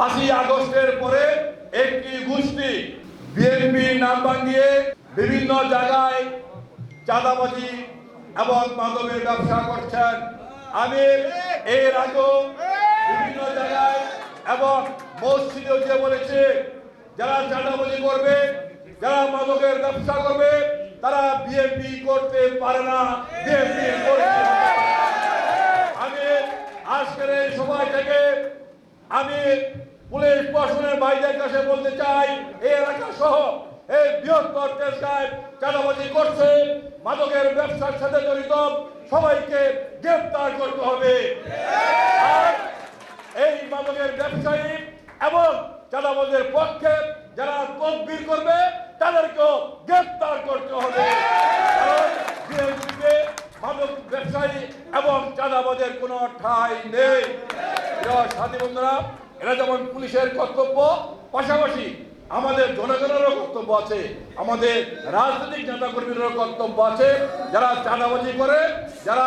পাঁচই আগস্টের পরে একটি গোষ্ঠী বিএনপির নাম ভাঙিয়ে বিভিন্ন জায়গায় চাঁদাবাজি এবং মাদকের ব্যবসা করছেন আমি এর আগেও বিভিন্ন জায়গায় এবং মসজিদেও যে বলেছে, যারা চাঁদাবাজি করবে, যারা মাদকের ব্যবসা করবে, তারা বিএনপি করতে পারে না বিএনপি না। আমি আজকের এই সভায় থেকে আমি পুলিশ প্রশাসনের ভাইদের কাছে বলতে চাই, এই এলাকা সহ এই বৃহত্তর দেশগায় চাঁদাবাজি করছে, মাদকের ব্যবসার সাথে জড়িত, সবাইকে গ্রেপ্তার করতে হবে। এই মাদকের ব্যবসায়ী এবং চাঁদাবাজের পক্ষে যারা তদবির করবে, তাদেরকেও গ্রেপ্তার করতে হবে। মাদক ব্যবসায়ী এবং চাঁদাবাজের কোনো ঠাঁই নেই। সাথী বন্ধুরা এরা যেমন পুলিশের কর্তব্য, পাশাপাশি আমাদের জনগণেরও কর্তব্য আছে, আমাদের রাজনৈতিক নেতা কর্মীদেরও কর্তব্য আছে, যারা চাঁদাবাজি করে, যারা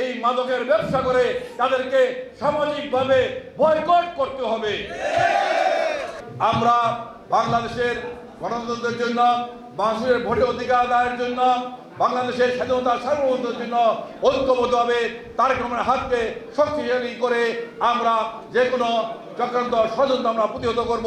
এই মাদকের ব্যবসা করে, তাদেরকে সামাজিকভাবে বয়কট করতে হবে। আমরা বাংলাদেশের গণতন্ত্রের জন্য মানুষের ভোটে অধিকার আদায়ের জন্য, বাংলাদেশের স্বাধীনতা সার্বভৌমত্বের জন্য ঐক্যবদ্ধভাবে তারেক রহমানের হাতকে শক্তিশালী করে আমরা যে কোনো চক্রান্ত ষড়যন্ত্র আমরা প্রতিহত করব।